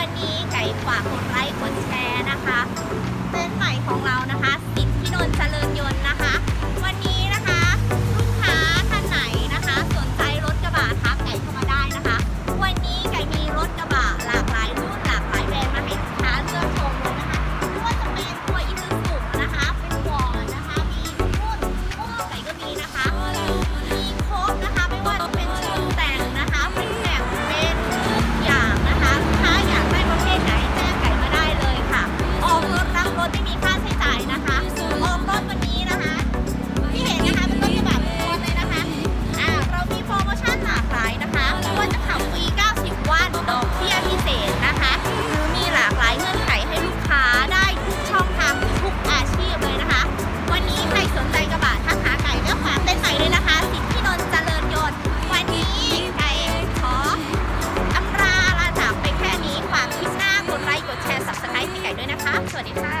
วันนี้ไก่ฝากกดไลค์กดแชร์นะคะเต้นใหม่ของเรานะคะ สวั